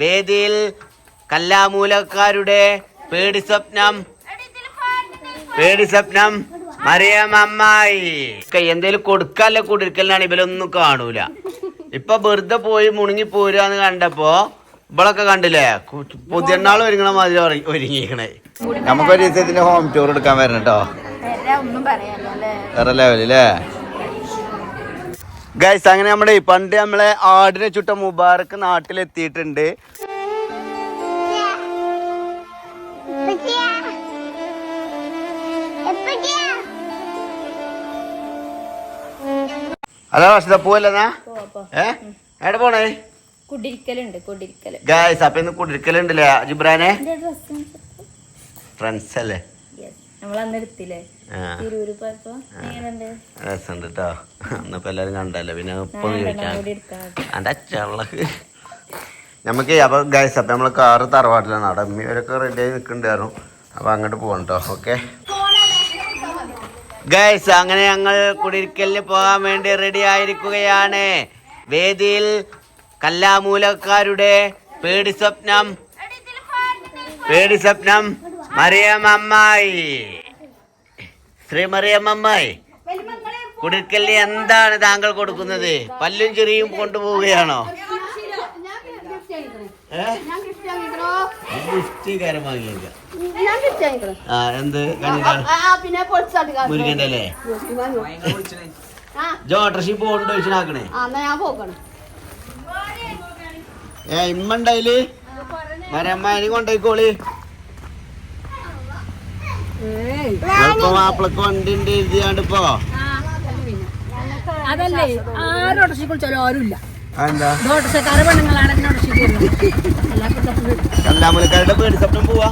വേദിയിൽ കല്ലാമൂലക്കാരുടെ പേടി സ്വപ്നം. പേടി സ്വപ്നം മറിയമ്മായി എന്തേലും കൊടുക്കാല്ല കുടിരിക്കലിനാണ് ഇവലൊന്നും കാണൂല. ഇപ്പൊ വെറുതെ പോയി മുണുങ്ങി പോരാന്ന് കണ്ടപ്പോ ഇവളൊക്കെ കണ്ടില്ലേ? പുതിയണ്ണാൾ പുതിയനാൾ ഒരുങ്ങണ മാതിരി ഒരുങ്ങിയിരിക്കണേ. ഒരുങ്ങിക്കണേ നമുക്കൊരു ദിവസത്തിന്റെ ഹോം ടൂർ എടുക്കാൻ വരണം കേട്ടോ വേറെ ലെവലില്ലേ ഗൈസ് അങ്ങനെ നമ്മുടെ പണ്ട് നമ്മളെ ആടിനെ ചുട്ട മുബാറക്ക് നാട്ടിലെത്തിയിട്ടുണ്ട്. അതാ വർഷത്തെ പോവല്ലെന്നാ ഏ? എവിടെ പോണേ? കുടിരിക്കലുണ്ട് കുടിരിക്കൽ. ഗൈസ് അപ്പൊ ഇന്ന് കുടിരിക്കലുണ്ടല്ലേ അജിബ്രാനെ ഫ്രണ്ട്സ് അല്ലേ? രസമുണ്ട് കേട്ടോ അന്നിപ്പോ എല്ലാരും കണ്ടല്ലോ. പിന്നെ ഇപ്പൊ അച്ചള്ളക്ക് നമുക്ക് അപ്പൊ ഗൈസ് അപ്പൊ നമ്മൾ കാറ് തറവാട്ടിലാണ്. അവിടെ അമ്മയൊക്കെ റെഡി ആയി നിക്കണ്ടായിരുന്നു അപ്പൊ അങ്ങോട്ട് പോകണം കേട്ടോ ഓക്കെ ഗൈസ് അങ്ങനെ ഞങ്ങൾ കുടിരിക്കലിന് പോകാൻ വേണ്ടി റെഡി ആയിരിക്കുകയാണ്. വേദിയിൽ കല്ലാമൂലക്കാരുടെ പേടി സ്വപ്നം. പേടി സ്വപ്നം. മറിയമ്മമ്മായി ശ്രീ മറിയമ്മമ്മായി കുടിരിക്കലിന് എന്താണ് താങ്കൾ കൊടുക്കുന്നത്? പല്ലും ചെറിയും കൊണ്ടുപോവുകയാണോ. ആ എന്ത്? ഏ ഇമ്മണ്ടായിൽ മരമ്മാനി കൊണ്ടോയിക്കോളി ഇപ്പൊ മാപ്പിളക്ക് വണ്ടി ഉണ്ട് എഴുതിയാണ്ട് ഇപ്പൊ. അതല്ലേ? ആരും ഓട്ടോറിക്ഷ കുളിച്ചാലും ആരുമില്ല പെണ്ണുങ്ങളാണ് എന്നെ പേടി സ്വപ്നം പോവാ.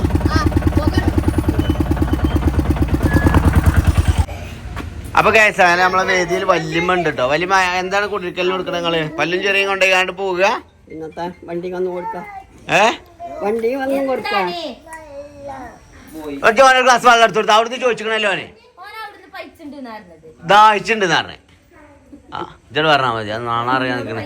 അപ്പൊ കേസ അങ്ങനെ നമ്മളെ വേദിയിൽ വല്യമ്മ ഉണ്ട് കേട്ടോ വല്യമ്മ എന്താണ് കുടിക്കൽ കൊടുക്കണ നിങ്ങൾ? പല്ലും ചെറിയും കൊണ്ടുപോയി പോവുക? ഇന്നത്തെ വണ്ടി വന്നു കൊടുക്കാം. ഏ? വണ്ടി വന്നു കൊടുക്കാം. ഓനൊരു ഗ്ലാസ് വെള്ളം എടുത്തു കൊടുത്തു. അവിടുന്ന് ചോദിച്ചിക്കണല്ലോ ഓനെ ദാഹിച്ചിണ്ടെന്ന് പറഞ്ഞേ. ആ ഇജോട് പറഞ്ഞാ മതി. അത് നാണ അറിയാൻ നിൽക്കണേ.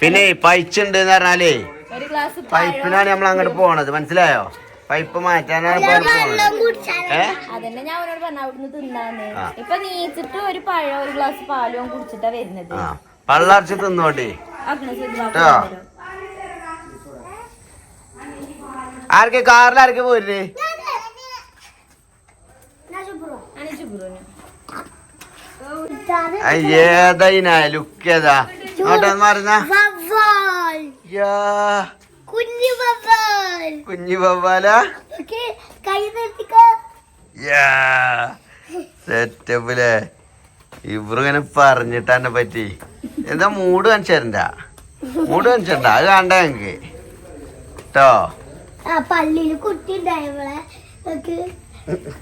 പിന്നെ പൈച്ചുണ്ട് എന്ന് പറഞ്ഞാലേ ഒരു ഗ്ലാസ് പൈപ്പിനാണ് നമ്മൾ അങ്ങോട്ട് പോണത്. മനസ്സിലായോ? പൈപ്പ് മാറ്റാനാണ് ഇപ്പൊ തിന്നോട്ടെ. പോണത് ഏ അതന്നെ ഞാൻ അവനോട് പറഞ്ഞു അവിടുന്ന് തിന്നാന്ന് ആ. ഇപ്പൊ നീച്ചിട്ട് ഒരു പഴം ഒരു ഗ്ലാസ് പാലും കുടിച്ചിട്ടാ വരുന്നത് ആ പള്ളർച്ച് തിന്നോട്ടെ അങ്ങനെ ചെയ്ത് വാ. കേട്ടോ ആർക്ക് കാറിൽ ആർക്ക് പോരുന്നേ. ഏതാ ലുക്ക് മാറുന്ന കുഞ്ഞു സെറ്റപ്പിലെ ഇവറിങ്ങനെ പറഞ്ഞിട്ട് എന്നെ പറ്റി. എന്താ മൂട് കാണിച്ചരണ്ട മൂട് കാണിച്ചണ്ട അത് കണ്ട ഞങ്ങക്ക്. കേട്ടോ ആ പള്ളിയിൽ കുട്ടി ഉണ്ടായവളെ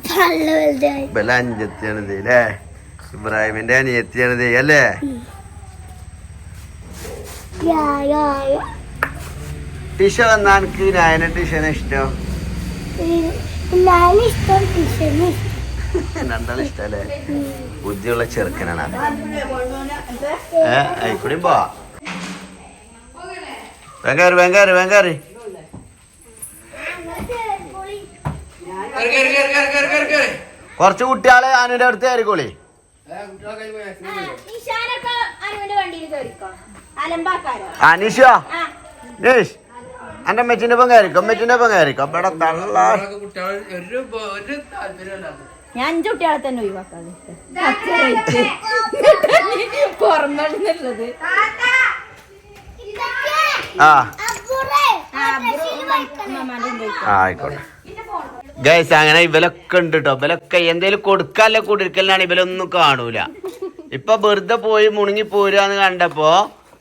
പള്ള വലുതായി. ബല അഞ്ചത്തിയാണിത് അല്ലേ? ഇബ്രാഹിമിന്റെ അനിയത്തിയാണിത് അല്ലേ. ടിഷ വന്നാ എനിക്ക് നായന ടീഷനെ ഇഷ്ടം? ഇഷ്ടം ടീച്ചറിന് രണ്ടാളും ഇഷ്ടല്ലേ? ബുദ്ധിയുള്ള ചെറുക്കനാണ്. ഏ ആയിക്കൂടി പോ വേങ്കാരി വേങ്കാരി വേങ്കാരി കുറച്ച് കുട്ടികളെ അനുവിന്റെ അടുത്ത് കയറിക്കോളി. അനീഷ നീഷ്. എന്റെ മെച്ചിന്റെ ഒപ്പം കയറിക്കോ മെച്ചിന്റെ ഒപ്പം കയറിക്കോ. ഇവിടെ തള്ള ഞാൻ അഞ്ചു കുട്ടികളെ തന്നെ ഒഴിവാക്കാതെ പുറമെന്നുള്ളത് ആ. ആ, ആയിക്കോട്ടെ. ഗൈസ് അങ്ങനെ ഇവലൊക്കെ ഉണ്ട് കേട്ടോ ഇവലൊക്കെ എന്തേലും കൊടുക്കാല്ല കുടിരിക്കലിനാണ് ഇവലൊന്നും കാണൂല. ഇപ്പൊ വെറുതെ പോയി മുണുങ്ങി പോരാന്ന് കണ്ടപ്പോ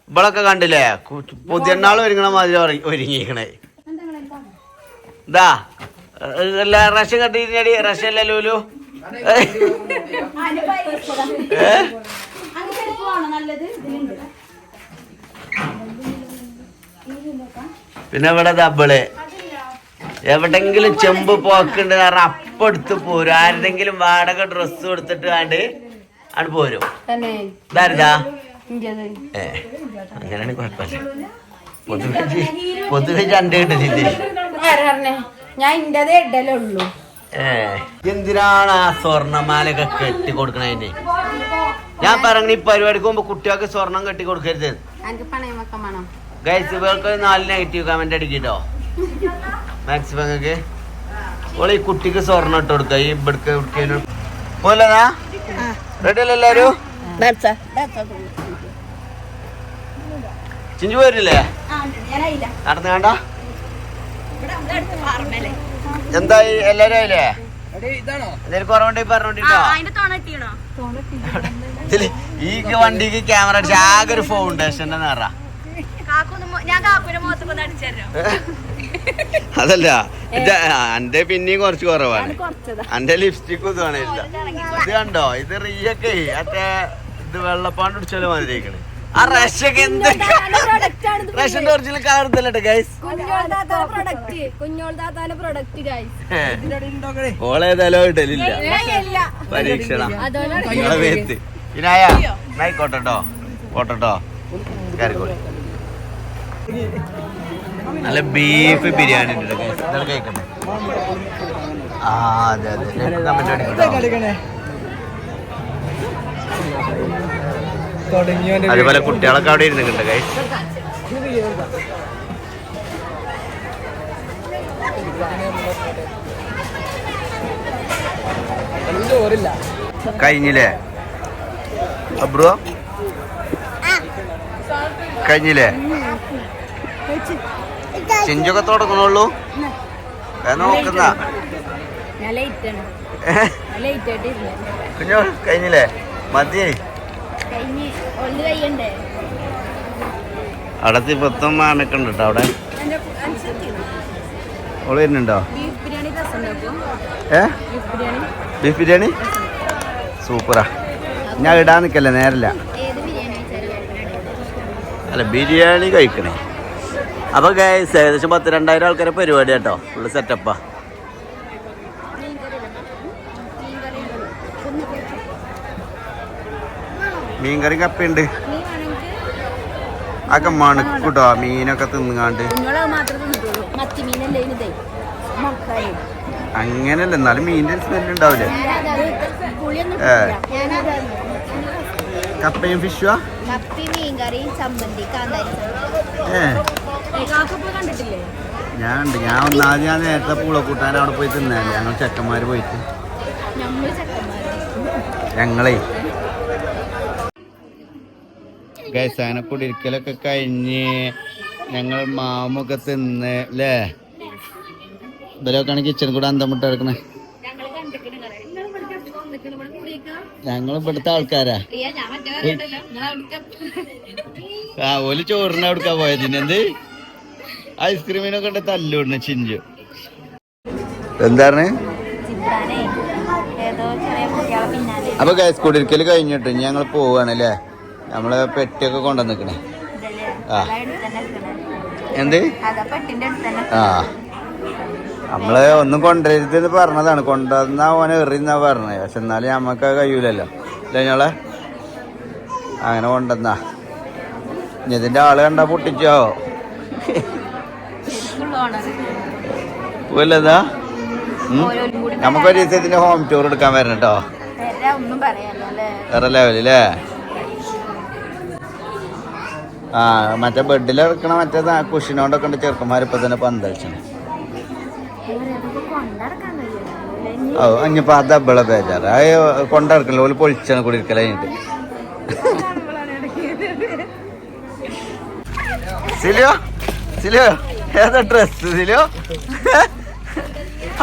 ഇവളൊക്കെ കണ്ടില്ലേ? പുതിയനാൾ ഒരുങ്ങണ മാതിരി ഒര- ഒരുങ്ങിക്കണേ ഇതാ അല്ല റഷ്യ കണ്ടിരി റഷ്യ അല്ല ലൂലു പിന്നെ ഇവിടെ ദബിൾ എവിടെങ്കിലും ചെമ്പ് പോക്കുണ്ട് കാരണം അപ്പം എടുത്ത് പോരും. ആരുടെങ്കിലും വാടക ഡ്രസ്സ് കൊടുത്തിട്ട് കണ്ട് അവിടെ പോരും. ഇതാരുതാ? ഏ അങ്ങനെയാണ് കുഴപ്പമില്ല. പൊതുവെ പൊതുവെ ചണ്ട കിട്ടില്ല ഞാൻ ഇന്റതേ ഏ എന്തിനാണ് ആ സ്വർണമാലൊക്കെ കെട്ടി കൊടുക്കണതിന് ഞാൻ പറഞ്ഞ ഈ പരിപാടിക്ക് പോകുമ്പോ കുട്ടികൾക്ക് സ്വർണം കെട്ടി കൊടുക്കരുത്. ഗൈസ് ഇവർക്ക് നാല് നെഗറ്റീവ് കമന്റ് അടിക്കിട്ടോ മാക്സിമം നിങ്ങൾക്ക്? ഓളെ ഈ കുട്ടിക്ക് സ്വർണം ഇട്ട് കൊടുക്ക. ഈ ഇവിടുക്ക് ഇവിടുക്കേനും പോലെന്നാ റെഡി അല്ലേ എല്ലാരും? ചിഞ്ചു പോരില്ലേ നടന്നു വേണ്ട എന്തായി എല്ലാരും ആയില്ലേ? ഈ വണ്ടിക്ക് ക്യാമറ അടിച്ച ആകെ ഒരു ഫൗണ്ടേഷൻ നിറ കാക്കൊന്ന് ഞാൻ കാക്കുവിന്റെ മുഖത്തൊക്കെ അടിച്ചല്ലോ അതല്ല എന്റെ അന്റെ പിന്നെയും കുറച്ച് കുറവാണ്. അന്റെ ലിപ്സ്റ്റിക് ഇതാണ് ഇല്ല. ഇത് കണ്ടോ? ഇത് റീയൊക്കെ. മറ്റേ ഇത് വെള്ളപ്പാണ്ട് പിടിച്ചാലും മാതിരിക്കണ് ആ റഷൊക്കെ എന്ത് റഷ്യന്റെ ഒറിജിനൽ കാർന്നല്ലോ ഗൈസ് ഓളേതായാലും ഇടലില്ല. പരീക്ഷണം. നിങ്ങളെ വേത്ത് വിനായ ആയിക്കോട്ടോ പോട്ടോ കയറിക്കോളി നല്ല ബീഫ് ബിരിയാണി ഉണ്ട് ആ അതെ അതെ. അതുപോലെ കുട്ടികളൊക്കെ അവിടെ ഇരുന്നിട്ടുണ്ട് കൈ കഴിഞ്ഞില്ലേ? അബ്രോ? കഴിഞ്ഞില്ലേ? ചിഞ്ചൊക്കെ തുടങ്ങണുള്ളൂ നോക്കുന്ന. കുഞ്ഞോ കഴിഞ്ഞില്ലേ? മതി അടത്തി പത്തും കഴിയണ്ടേ? അവിടെ? തിപ്പത്തും മാമയൊക്കെ ഉണ്ട് കേട്ടോ അവിടെ ഓൾ വരുന്നുണ്ടോ? ഏ? ബീഫ് ബിരിയാണി സൂപ്പറാ. ഞാൻ ഇടാൻ നിൽക്കല്ലേ നേരല്ല. അല്ല ബിരിയാണി കഴിക്കണേ. അപ്പൊ ഗൈസ് ഏകദേശം പത്ത് രണ്ടായിരം ആൾക്കാരെ പരിപാടി കേട്ടോ. ഫുള്ള് സെറ്റപ്പാ മീൻകറി കപ്പയുണ്ട്. അതൊക്കെ മണക്കൂട്ടോ മീനൊക്കെ തിന്നുകാണ്ട് അങ്ങനല്ല എന്നാലും മീനിന്റെ സ്മെല്ലുണ്ടാവില്ലേ ഏ. കപ്പയും ഫിഷുവാ കപ്പി മീൻകറിയും ചമ്മന്തി കാന്താരി ഏ കാക്കപ്പോ കണ്ടിട്ടില്ലേ ഞാൻ ഉണ്ട് ഞാൻ ഒന്നാമത് ഞാൻ നേരത്തെ പൂളക്കൂട്ടാൻ അവിടെ പോയി തിന്നാൽ ഞങ്ങൾ ചെക്കന്മാര് പോയിട്ട് നമ്മൾ ചക്കന്മാര് ഞങ്ങളെ ഗൈസ് അങ്ങനെ കുടിരിക്കലൊക്കെ കഴിഞ്ഞ് ഞങ്ങൾ മാമൊക്കെ തിന്ന് അല്ലേ ഇവരൊക്കെയാണ് കിച്ചൺ കൂടെ അന്തം എടുക്കണേ ഞങ്ങൾ ഇവിടുത്തെ ആൾക്കാരാ. ആ ഓൽ ചോറിന് പോയതിന് എന്ത്? ഐസ്ക്രീമിനൊക്കെ ഉണ്ട് ചിഞ്ചു. എന്താണ് ചിന്താനേ ഏതോ ചെറിയ കുട്ടികളെ പിന്നാലെ. അപ്പൊ ഗൈസ് കുടിരിക്കൽ കഴിഞ്ഞിട്ട് ഞങ്ങൾ പോവാണ് അല്ലേ നമ്മൾ പെട്ടിയൊക്കെ കൊണ്ടുവന്നിക്കണേ. നിക്കണേ ആ. എന്ത്? പെട്ടിന്റെ അടുത്ത് തന്നെ ആ നമ്മൾ ഒന്നും കൊണ്ടുവരുതെന്ന് പറഞ്ഞതാണ്. കൊണ്ടുവന്നാ ഓനെ എറിയുന്നാ പറഞ്ഞത്. പക്ഷെ എന്നാലും നമ്മക്ക് അത് കഴിയൂലല്ലോ. അല്ലേ ഞങ്ങളെ? അങ്ങനെ കൊണ്ടുവന്നാ. ഇതിന്റെ ആൾ കണ്ട പൊട്ടിച്ചോ? പോലതാ നമുക്കൊരു ദിവസം ഇതിന്റെ ഹോം ടൂർ എടുക്കാൻ വരണം കേട്ടോ. വേറെ ലെവലില്ലേ ആ മറ്റേ ബെഡിൽ ഇറക്കണ മറ്റേ കുഷിനോണ്ടൊക്കെ ഉണ്ട് ചെറുക്കന്മാർ ഇപ്പൊ തന്നെ പന്തളിച്ചാണ്. അതൊക്കെ കൊണ്ടിറക്കാൻ കഴിയുമല്ലോ ഓ ഇനിയിപ്പോ അത് അബ്ബള ബേജാറ്. അത് കൊണ്ടിറക്കല്ലോ ഓൽ പൊളിച്ചാണ് കൂടി ഇരിക്കല കഴിഞ്ഞിട്ട്. സിലിയോ? സിലിയോ? ഏതാ ഡ്രസ് സിലിയോ?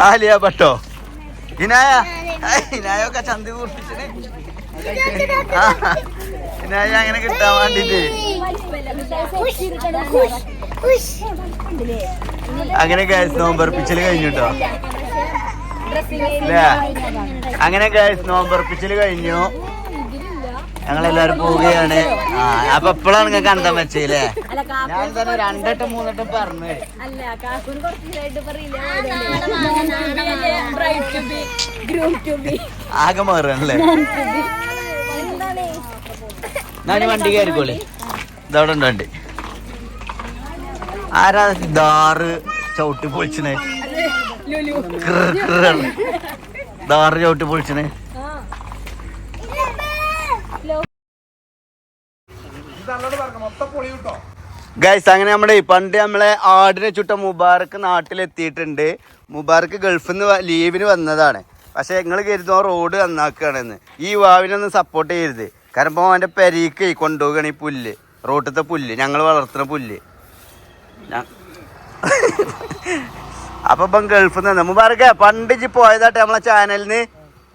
ആലിയ ഭട്ടോ? ഇനായ? ഇനായൊക്കെ ചന്തി കൂർപ്പിച്ചേ ഇനായ അങ്ങനെ കിട്ടാൻ വേണ്ടിട്ട്. അങ്ങനെ ഗ്യാസ് നോമ്പർപ്പിച്ചൽ കഴിഞ്ഞിട്ടോ അല്ലേ അങ്ങനെ ഗ്യാസ് നോമ്പർപ്പിച്ചൽ കഴിഞ്ഞു. ഞങ്ങളെല്ലാരും പോവുകയാണ്. ആ അപ്പൊ എപ്പോഴാണ് നിങ്ങൾക്ക് അന്തം വെച്ചല്ലേ ഞാൻ തന്നെ രണ്ടെട്ടം മൂന്നെട്ടം പറഞ്ഞു. ആകെ കാക്കൂന് കുറച്ച് ദിവസമായിട്ട് പറയില്ല bride to be groom to be ആകെ മാറുകയാണല്ലേ എന്താണ് ഞാൻ വണ്ടി കയറിക്കോളി. ഇതവിടെ ഉണ്ട് വണ്ടി. ആരാ ദാറ് ചവിട്ടി പൊളിച്ചണേ? ദാറ് ചവിട്ടി പൊളിച്ചണേ? ഗൈസ് അങ്ങനെ നമ്മുടെ പണ്ട് നമ്മളെ ആടിനെ ചുട്ട മുബാറക്ക് നാട്ടിലെത്തിയിട്ടുണ്ട്. മുബാറക്ക് ഗൾഫിൽ നിന്ന് ലീവിന് വന്നതാണ്. പക്ഷെ നിങ്ങൾ കരുതുന്ന റോഡ് നന്നാക്കുകയാണെന്ന്. ഈ വാവിനൊന്നും സപ്പോർട്ട് ചെയ്യരുത്. കാരണം അവന്റെ പെരീക്ക് കൊണ്ടുപോകണ ഈ പുല്ല്. റോട്ടിലത്തെ പുല്ല്. ഞങ്ങൾ വളർത്തുന്ന പുല്ല്. അപ്പൊ ഇപ്പം ഗൾഫിൽ നിന്ന് മുബാറക്ക പണ്ട് ഇജ്ജ് പോയതാട്ടെ നമ്മളെ ചാനലിന്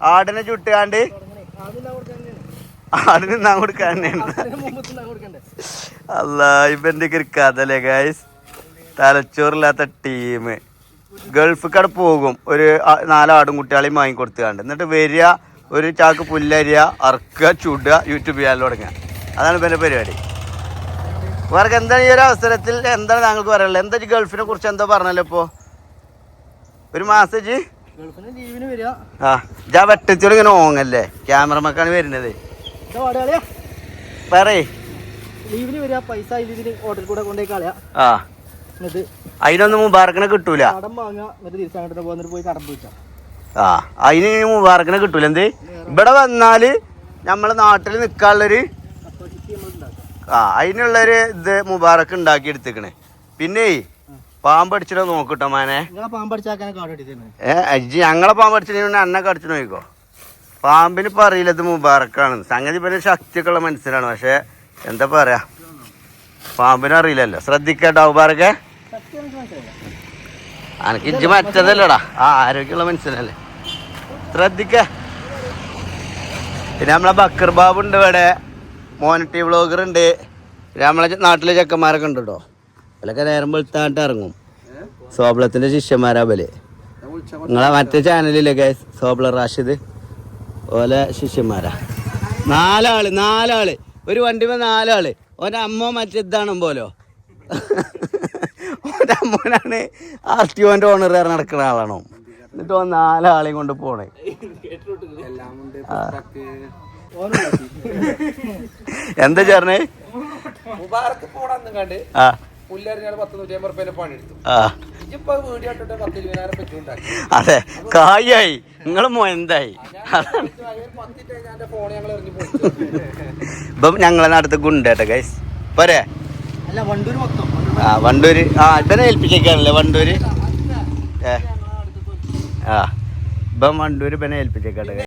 ആടിനെ ചുട്ടുകാണ്ട്. ആടിന് നാൻ കൊടുക്കാൻ അല്ല ഇവന്റെ ഒരു കഥല്ലേ ഗായ്സ് തലച്ചോറില്ലാത്ത ടീം. ഗൾഫിക്കടെ പോകും. ഒരു നാലാടും കുട്ടികളെയും വാങ്ങിക്കൊടുത്തുകാണ്ട്. എന്നിട്ട് വരിക ഒരു ചാക്ക് പുല്ലരിയ അറക്കുക ചുടുക യൂട്യൂബ് ചാനൽ തുടങ്ങുക. അതാണ് ഇപ്പം എന്റെ പരിപാടി. വേറെ എന്താണ് ഈ ഒരു അവസരത്തിൽ എന്താണ് താങ്കൾക്ക് പറയാനുള്ളത്? എന്താ ഗൾഫിനെ കുറിച്ച് എന്താ പറഞ്ഞല്ലോ ഇപ്പോ? ഒരു മാസേജ് ആ ജാ വെട്ടച്ചോട് ഇങ്ങനെ ഓങ്ങല്ലേ? ക്യാമറമാക്കാണ് വരുന്നത്. പറയേ. ലീവിന് വരിക പൈസ ഇതിന് ഹോട്ടൽ കൂടെ കൊണ്ടേ കളയാ. ആ. എന്നിട്ട് അതിനൊന്നും മുബാറക്കിനെ കിട്ടൂല. കടം വാങ്ങുക എന്നിട്ട് തിരിച്ചങ്ങോട്ട് പോകുന്നിട്ട് പോയി കടം പോയിച്ചാ ആ അതിന് മുബാറക്കിനെ കിട്ടൂല എന്ത്? ഇവിടെ വന്നാൽ നമ്മളെ നാട്ടിൽ നിൽക്കാനുള്ളൊരു ആ അതിനുള്ളൊരു ഇത് മുബാറക്ക് ഉണ്ടാക്കി എടുത്തേക്കണ്. പിന്നെ പാമ്പടിച്ചിട്ട് നോക്കിട്ടോ മാനെ. ഏ അജി ഞങ്ങളെ പാമ്പടിച്ചിട്ട് എന്നെ കടിച്ചു നോക്കിക്കോ. പാമ്പിന് പറയില്ല അറിയില്ല ഇത് മുബാറക്കാണ്. സംഗതി പിന്നെ ശക്തിയൊക്കെ ഉള്ള മനസ്സിലാണ് പക്ഷെ എന്താ പറയാ? പാമ്പിനെ അറിയില്ലല്ലോ. ശ്രദ്ധിക്കട്ടോ മുബാറക്കെ? അനക്ക് ഇജ്ജ് മറ്റതല്ലടാ. ആ ആരോഗ്യമുള്ള മനസ്സിലല്ലേ ശ്രദ്ധിക്ക. പിന്നെ നമ്മളെ ബക്കർ ബാബു ഉണ്ട് ഇവിടെ. മോനട്ടി വ്ളോഗർ ഉണ്ട്. പിന്നെ നമ്മളെ നാട്ടിലെ ചെക്കന്മാരൊക്കെ ഉണ്ട് കേട്ടോ അതിലൊക്കെ നേരം വെളുത്താണ്ട് ഇറങ്ങും. സോബ്ലത്തിന്റെ ശിഷ്യന്മാരാ ബലി നിങ്ങളെ മറ്റേ ചാനലില്ലേ ഗൈസ് സോബ്ല റാഷിദ്. ഓലെ ശിഷ്യന്മാരാ. നാലാൾ നാലാൾ. ഒരു വണ്ടിമേ നാലാൾ. ഓന്റെ അമ്മ മറ്റേതാണ് പോലോ. ഓന്റെ അമ്മനാണ് ആർ ടി ഓന്റെ ഓണർ നടക്കുന്ന ആളാണോ? എന്നിട്ട് വന്ന് നാലാളെയും കൊണ്ട് പോണേ. എന്താ ചേർന്നേ? ആ. അതെ കായായി. നിങ്ങൾ എറിഞ്ഞു പോയി ഇപ്പം ഞങ്ങളെ നടത്ത് ഗുണ്ടേട്ടെ ഗൈസ് പോരെ. മൊത്തം. ആ വണ്ടൂര്. ആ ഇവനെ ഏൽപ്പിച്ചേക്കാണല്ലേ വണ്ടൂര്? ഏ. ആ. ഇപ്പം വണ്ടൂര് ഇവനെ ഏൽപ്പിച്ചേക്കാട്ടെ